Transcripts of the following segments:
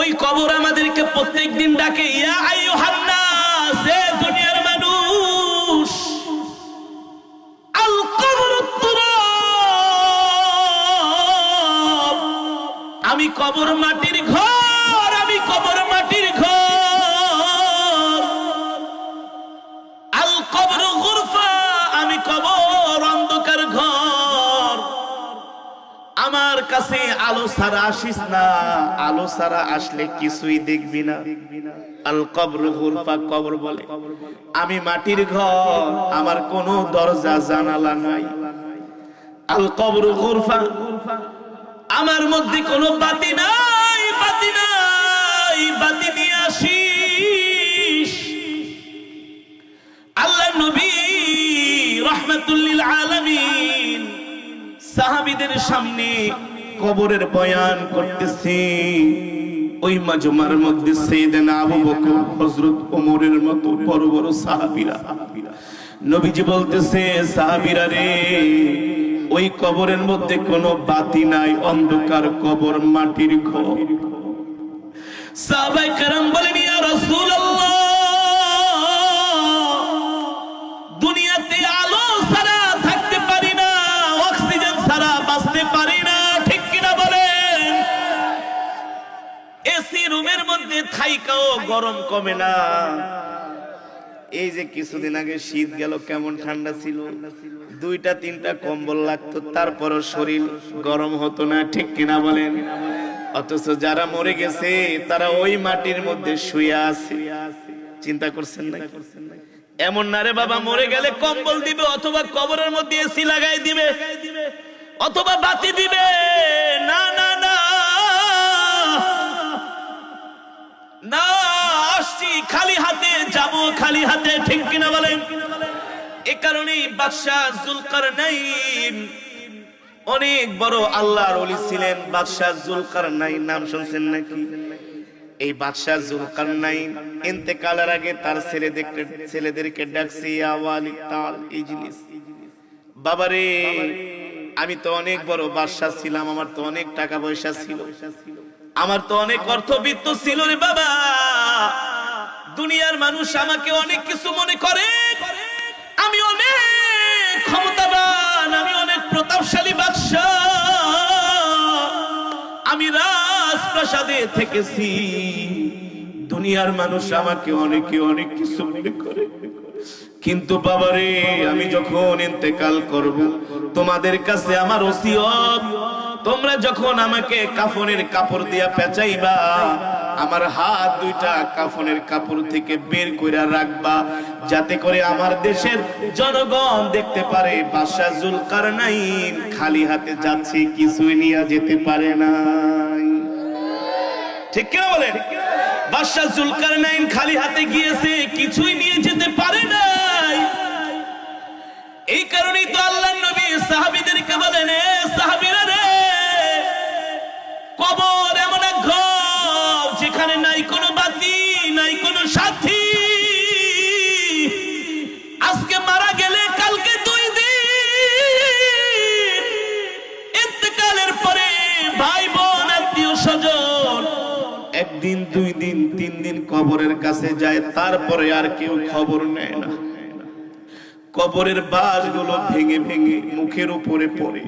ওই কবর আমাদেরকে প্রত্যেক দিন ডাকে ইয়া দুনিয়ার মানুষ আল আমি কবর মাটির আমার কাছে আলো ছাড়া আসিস না। আলো ছাড়া আসলে কিছুই দেখবি না। আল কবর গুরফা কবর বলে। আমি মাটির ঘর, আমার কোনো দরজা, জানালা নাই। আল কবর গুরফা আমার মধ্যে কোনো বাতি নাই বাতি নাই, বাতি নিয়ে আসিস। আল্লাহ নবী রহমতুল্লিল আলামিন সাহাবীদের সামনে কবরের বয়ান করতেছে। ওই মাজমার মধ্যে সাইয়েদনা আবু বকর, হযরত ওমরের মতো বড় বড় সাহাবীরা। নবীজি বলতেছে, সাহাবীরা রে, ওই কবরের মধ্যে কোনো বাতি নাই, অন্ধকার কবর, মাটির ঘর। সাহাবায়ে কেরাম বলেন থাইকাও গরম কমে না। এই যে কিছুদিন আগে শীত গেল, কেমন ঠান্ডা ছিল? দুইটা, তিনটা কম্বল লাগতো, তারপরও শরীর গরম হতো না, ঠিক কিনা বলেন? অথচ যারা মরে গেছে, তারা ওই মাটির মধ্যে শুয়ে আছে। চিন্তা করছেন না এমন না রে বাবা, মরে গেলে কম্বল দিবে, অথবা কবরের মধ্যে এসি লাগাই দিবে, অথবা বাতি দিবে। না না না। না, আসছি খালি হাতে, যাব খালি হাতে, ঠিক কিনা বলেন? এ কারণেই বাদশাহ জুলকার অনেক বড় আল্লাহর ওলি ছিলেন। বাদশাহ জুলকার নাম শুনছেন নাকি? এই বাদশাহ জুলকার নাইন ইন্তেকালের আগে তার ছেলেদেরকে ছেলেদেরকে ডাকছে, ইয়া ওয়ালি তাল, ইজলিস। বাবারে আমি তো অনেক বড় বাদশাহ ছিলাম, আমার তো অনেক টাকা পয়সা ছিল। আমার তো অনেক অর্থবিত্ত ছিল রে বাবা। দুনিয়ার মানুষ আমাকে অনেক কিছু মনে করে। আমি অনেক ক্ষমতাবান, আমি অনেক প্রতাপশালী বাদশাহ। আমি রাজপ্রাসাদে থেকেছি। দুনিয়ার মানুষ আমাকে অনেকে অনেক কিছু মনে করে। কিন্তু বাবারে, আমি যখন ইন্তেকাল করব, তোমাদের কাছে আমার ওসিয়ত, তোমরা যখন আমাকে কাফনের কাপড় দিয়া পেঁচাইবা, আমার হাত দুইটা কাফনের কাপড় থেকে বের করে রাখবা, যাতে করে আমার দেশের জনগণ দেখতে পারে, বাদশাহ জুলকার নাইন খালি হাতে যাচ্ছে, কিছুই নিয়ে যেতে পারে নাই। ঠিক কিনা বলেন? বাদশাহ জুলকার নাইন খালি হাতে গিয়েছে, কিছুই নিয়ে যেতে পারে কারণেই তো আল্লাহ নবী সাহাবীদেরকে বলেন সাহাবীরা রে, কবর এমন এক ঘর যেখানে নাই কোনো বাতি, নাই কোনো সাথী। আজকে মারা গেলে, কালকে দুই দিন। পরে ভাই আত্মীয় স্বজন একদিন, দুই দিন, তিন দিন কবরের কাছে যায়, তারপরে আর কেউ খবর নেয় না। কবরের বাঁশগুলো ভেঙে ভেঙে মুখের উপরে পড়ে।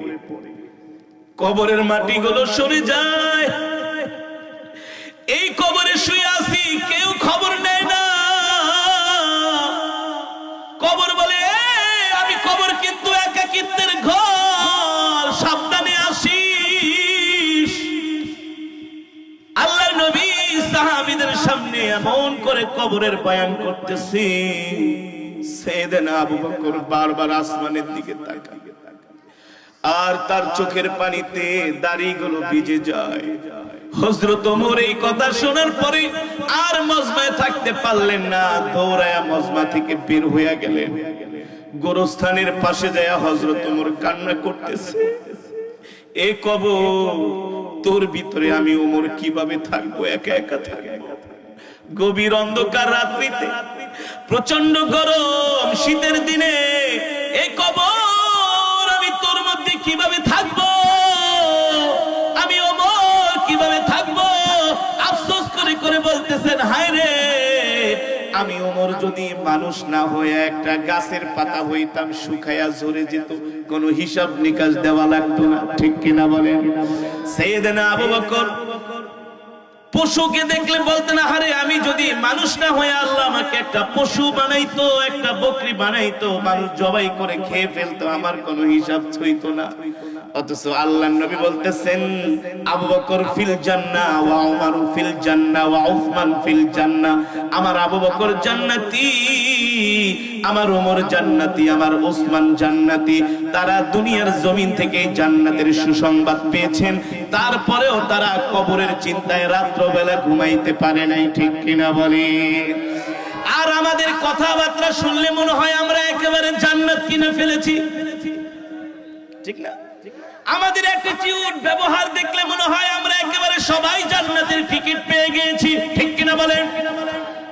কবরের মাটিগুলো সরে যায়। এই কবরে শুয়ে আসি কেউ খবর নেয় না। কবর বলে "এ, আমি কবর কিন্তু একাকিত্বের ঘর। সাবধানে আসিস। আল্লাহ নবী সাহাবীদের সামনে এমন করে কবরের বয়ান করতেছে। বকর বারবার আসমানের দিকে তাকায়। আর তার চোখের পানিতে দাড়িগুলো ভিজে যায়। হজরত ওমর এই কথা শোনার পরে আর মজমায় থাকতে পারলেন না, দৌড়ায়া মজমা থেকে বের হইয়া গেলেন। গোরস্থানের পাশে যায় হজরত ওমর কান্না করতেছে। এ কব তোর ভিতরে আমি ওমর কীভাবে থাকব, একা একা থাকব? গভীর অন্ধকার রাত্রিতে প্রচণ্ড গরম শীতের দিনে এই কবর আমি তোর মধ্যে কীভাবে থাকব? আমি ওমর কীভাবে থাকব? বলতেছেন, হায় রে, আমি ওমর যদি মানুষ না হয়ে একটা গাছের পাতা হইতাম শুকায়া ঝরে যেত, কোনো হিসাব নিকাশ দেওয়া লাগতো না। ঠিক কিনা বলেন? সেইদিন আবু বকর পশুকে দেখলে বলতেন আরে, আমি যদি মানুষ না হয়ে আল্লাহ আমাকে একটা পশু বানাইতো, একটা বকরি বানাইতো, মানুষ জবাই করে খেয়ে ফেলতো, আমার কোনো হিসাব ছইতো না। অথচ আল্লাহ নবী বলতেছেন, আবু বকর ফিল ওয়া ফিল ওয়া উসমান ফিল আমার আবু বকর জান্নাতি, আমার ওমর জান্নাতি, আমার ওসমান জান্নাতি, তারা দুনিয়ার জমিন থেকে জান্নাতের সুসংবাদ পেয়েছেন। তারপরেও তারা কবরের চিন্তায় রাত্রবেলা ঘুমাইতে পারে নাই, ঠিক কিনা বলে? আর আমাদের কথাবার্তা শুনলে মনে হয় আমরা একেবারে জান্নাত কিনে ফেলেছি। ঠিক না? আমাদের অ্যাটিটিউড ব্যবহার দেখলে মনে হয় আমরা একেবারে সবাই জান্নাতের টিকিট পেয়ে গিয়েছি, ঠিক কিনা বলেন?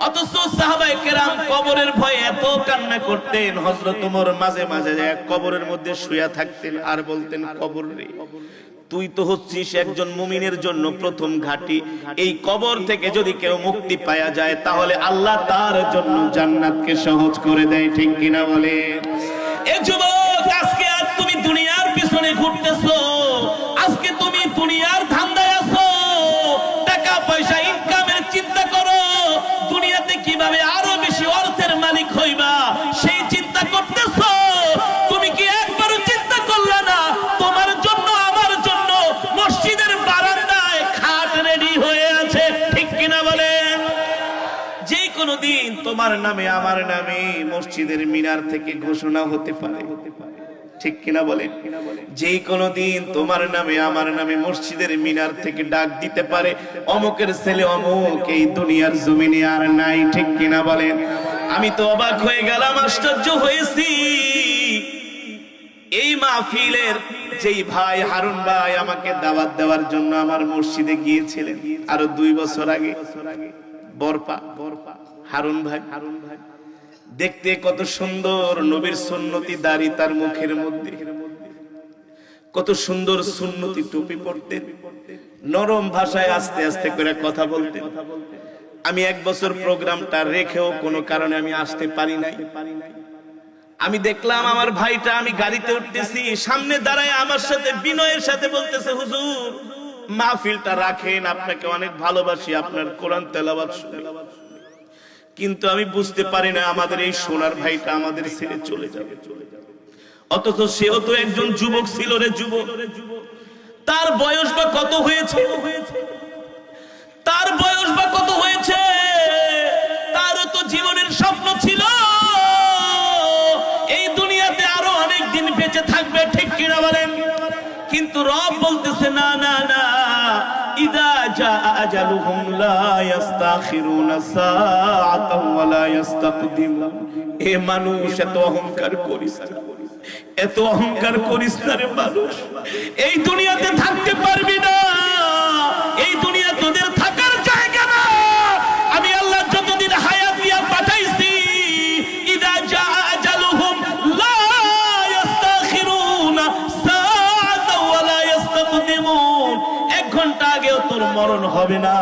অথচ সাহাবায়ে কেরাম কবরের ভয়ে এত কান্না করতেন, হযরত ওমর মাঝে মাঝে কবরের মধ্যে শুয়া থাকতেন আর বলতেন, কবর রে তুই তো হচ্ছিস একজন মুমিনের জন্য প্রথম ঘাটি। এই কবর থেকে যদি কেউ মুক্তি পাওয়া যায়, তাহলে আল্লাহ তার জন্য জান্নাতকে সহজ করে দেয়, ঠিক কিনা বলে? তোমার নামে, আমার নামে মসজিদের মিনার থেকে ঘোষণা হতে পারে। ঠিক কিনা বলেন? যে কোনো দিন তোমার নামে, আমার নামে মসজিদের মিনার থেকে ডাক দিতে পারে, অমুকের ছেলে অমুক এই দুনিয়ার জমিনে আর নাই, ঠিক কিনা বলেন? আমি তো অবাক হয়ে গেলাম, আশ্চর্য হয়েছি। এই মাহফিলের যেই ভাই হারুন ভাই আমাকে দাওয়াত দেওয়ার জন্য আমার মসজিদে গিয়েছিলেন, আরও দুই বছর আগে। বরপা বরপা। হারুন ভাই হারুন ভাই দেখতে কত সুন্দর নবীর সুন্নতি দাড়ি তার মুখের মধ্যে। কত সুন্দর সুন্নতি টুপি পরতেন নরম ভাষায় আস্তে আস্তে করে কথা বলতেন আমি এক বছর প্রোগ্রামটা রেখেও কোনো কারণে আমি আসতে পারি নাই। আমি দেখলাম আমার ভাইটা, আমি গাড়িতে উঠতেছি, সামনে দাঁড়ায় আমার সাথে, বিনয়ের সাথে বলতেছে, হুজুর, মাহফিলটা রাখেন, আপনাকে অনেক ভালোবাসি, আপনার কোরআন তেলাবাদ শুনে। কিন্তু আমি বুঝতে পারি না আমাদের এই সোনার ভাইটা আমাদের ছেড়ে চলে যাবে। অথচ সেও তো একজন যুবক ছিল রে যুবক। তার বয়স বা কত হয়েছে? তার বয়স বা কত হয়েছে? তারও তো জীবনের স্বপ্ন ছিল। এই দুনিয়াতে আরও অনেক দিন বেঁচে থাকবে, ঠিক কিনা বলেন? কিন্তু রব বলতেছে, না না না আজালুহুম লা ইস্তাখিরুনা সাআতাও ওয়া লা ইস্তাকদিমুন এ মানুষ, এত অহংকার করিস এত অহংকার করিস না রে মানুষ। এই দুনিয়াতে থাকতে পারবি না। এই ঘণ্টা আগেও তোর মরণ হবে না,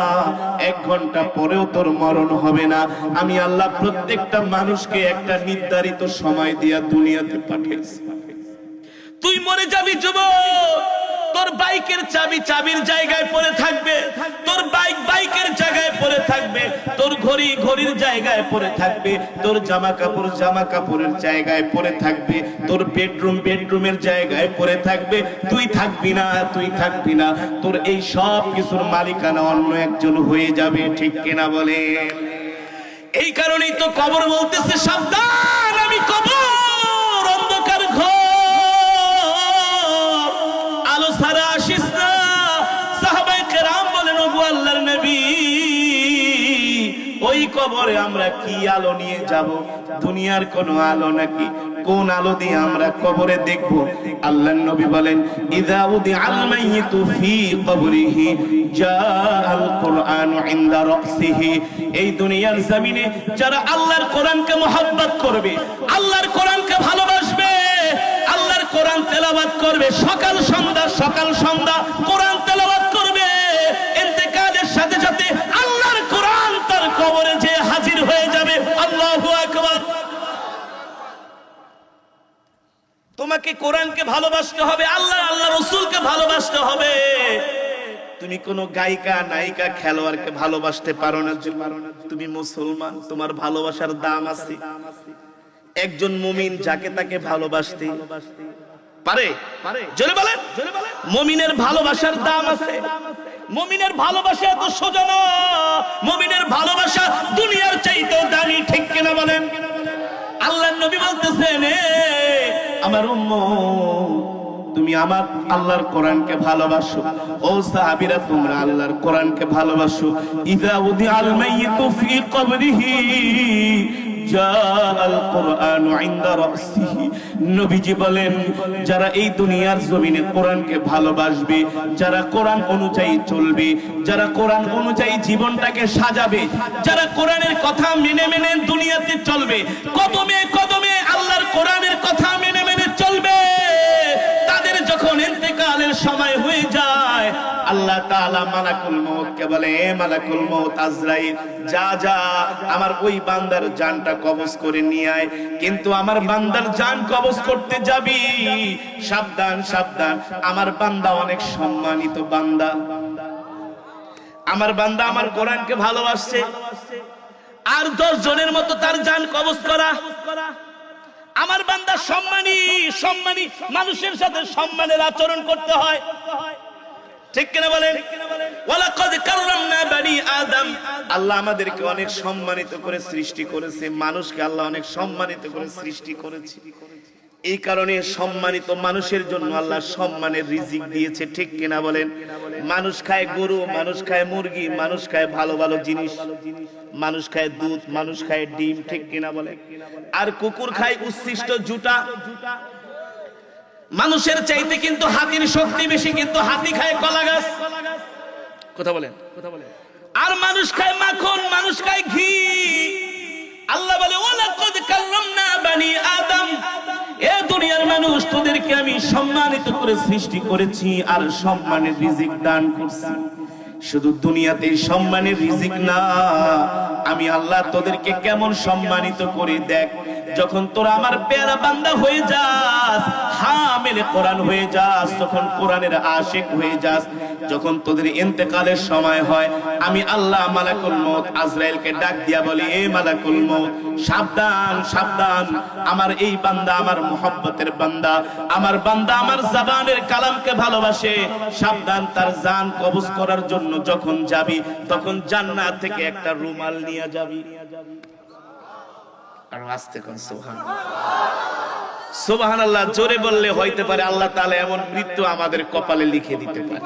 এক ঘণ্টা পরেও তোর মরণ হবে না। আমি আল্লাহ প্রত্যেকটা মানুষকে একটা নির্ধারিত সময় দিয়া দুনিয়াতে পাঠিয়েছি। তুই মরে যাবি যুবক! তোর বাইকের চাবি চাবির জায়গায় পড়ে থাকবে। তোর বাইক বাইকের জায়গায় পড়ে থাকবে। তোর ঘড়ি ঘড়ির জায়গায় পড়ে থাকবে। তোর জামা কাপড় জামা কাপড়ের জায়গায় পড়ে থাকবে। তোর বেডরুম বেডরুমের জায়গায় পড়ে থাকবে। তুই থাকবি না, তুই থাকবি না। তোর এই সব কিছুর মালিকানা অন্য একজন হয়ে যাবে, ঠিক কিনা বলে এই কারণেই তো কবর বলতেছে, সাবধান! ওই কবরে আমরা কি আলো নিয়ে যাব? দুনিয়ার কোন আলো নাকি? কোন আলো দিয়ে আমরা কবরে দেখব? আল্লাহর নবী বলেন, ইদা উদি আল মাইয়িতু ফি কবরিহি, জাআল কুরআনু ইনদা রাসিহি এই দুনিয়ার জমিনে যারা আল্লাহর কোরআনকে মোহাব্বত করবে, আল্লাহর কোরআনকে ভালোবাসবে, আল্লাহর কোরআন তেলাওয়াত করবে, সকাল সন্ধ্যা সকাল সন্ধ্যা কোরআনকে ভালোবাসতে হবে, আল্লাহ আল্লাহ রসুলকে ভালোবাসতে হবে। তুমি কোন গায়িকা, নায়িকা, খেলোয়াড়কে ভালোবাসতে পারো না তুমি মুসলমান, তোমার ভালোবাসার দাম আছে। একজন মুমিন যাকে তাকে ভালোবাসতে পারে? জোরে বলেন। মুমিনের ভালোবাসার দাম আছে। মুমিনের ভালোবাসা এত সোজা না। মুমিনের ভালোবাসা দুনিয়ার চাইতেও দামি, ঠিক কিনা বলেন? আল্লাহ নবী বলতেছেন আমার তুমি আমার আল্লাহর কোরআনকে ভালোবাসো। ও সাহাবীরা, তোমরা আল্লাহর কোরআনকে ভালোবাসো। ইযা উদি আল মাইয়িতু ফি কবরিহি নবীজি বলেন, যারা এই দুনিয়ার জমিনে কোরআনকে ভালোবাসবে, যারা কোরআন অনুযায়ী চলবে, যারা কোরআন অনুযায়ী জীবনটাকে সাজাবে, যারা কোরআনের কথা মেনে মেনে দুনিয়াতে চলবে, কদমে কদমে আল্লাহর কোরআনের কথা মেনে চলবে। তাদের যখন ইন্তেকালের সময় হয়ে যায়, আল্লাহ তাআলা মালাকুল মউতকে বলে, এ মালাকুল মউত আজরাইল, যা যা, আমার ওই বান্দার জানটা কবজ করে নিয়ে আয়। কিন্তু আমার বান্দার জান কবজ করতে যাবি। সাবধান সাবধান, আমার বান্দা অনেক সম্মানিত বান্দা। আমার বান্দা আমার কোরআনকে ভালোবাসছে। আর দশ জনের মতো তার জান কবজ করা। আমার বান্দা সম্মানী সম্মানী, মানুষের সাথে সম্মানের আচরণ করতে হয়। ঠিক বলেন? আল্লাহ আমাদেরকে অনেক সম্মানিত করে সৃষ্টি করেছে। মানুষকে আল্লাহ অনেক সম্মানিত করে সৃষ্টি করেছে। এই কারণে সম্মানিত মানুষের জন্য আল্লাহ সম্মানের রিজিক দিয়েছে, ঠিক কিনা বলেন? মানুষ খায় গরু, মানুষ খায় মুরগি, মানুষ খায় ভালো ভালো জিনিস, মানুষ খায় দুধ, মানুষ খায় ডিম, ঠিক কিনা বলেন? আর কুকুর খায় উচ্ছিষ্ট জুটা মানুষের চাইতে কিন্তু হাতির শক্তি বেশি, কিন্তু হাতি খায় কলা গাছ। কথা বলেন? কথা বলেন আর মানুষ খায় মাখন, মানুষ খায় ঘি। আল্লাহ বলে, ওয়ালাকাদ কাররামনা বানি আদম। মানুষ তোদেরকে আমি সম্মানিত করে সৃষ্টি করেছি আর সম্মানের রিজিক দান করছি। শুধু দুনিয়াতে সম্মানের রিজিক না, আমি আল্লাহ তোদেরকে কেমন সম্মানিত করে দেখ যখন তোরা আমার পেয়ারা বান্দা হয়ে যাস, হামিল কোরআন হয়ে যাস তখন কোরআনের হয়ে যাস, যখন তোদের ইন্তেকালের সময় হয়, আমি আল্লাহ মালাকুল আজরাইলকে ডাক দিয়া বলি, এ মালাকুল সাবধান সাবধান। আমার এই বান্দা আমার বান্দা। আমার বান্দা আমার জাবানের কালামকে ভালোবাসে। সাবধান, তার জান কবজ করার জন্য যখন যাবি, তখন জান্নাত থেকে একটা রুমাল নিয়ে যাবি। আর আসতে কোন সুবহান সোবাহান আল্লাহ জোরে বললে হইতে পারে আল্লাহ তাআলা এমন মৃত্যু আমাদের কপালে লিখে দিতে পারে।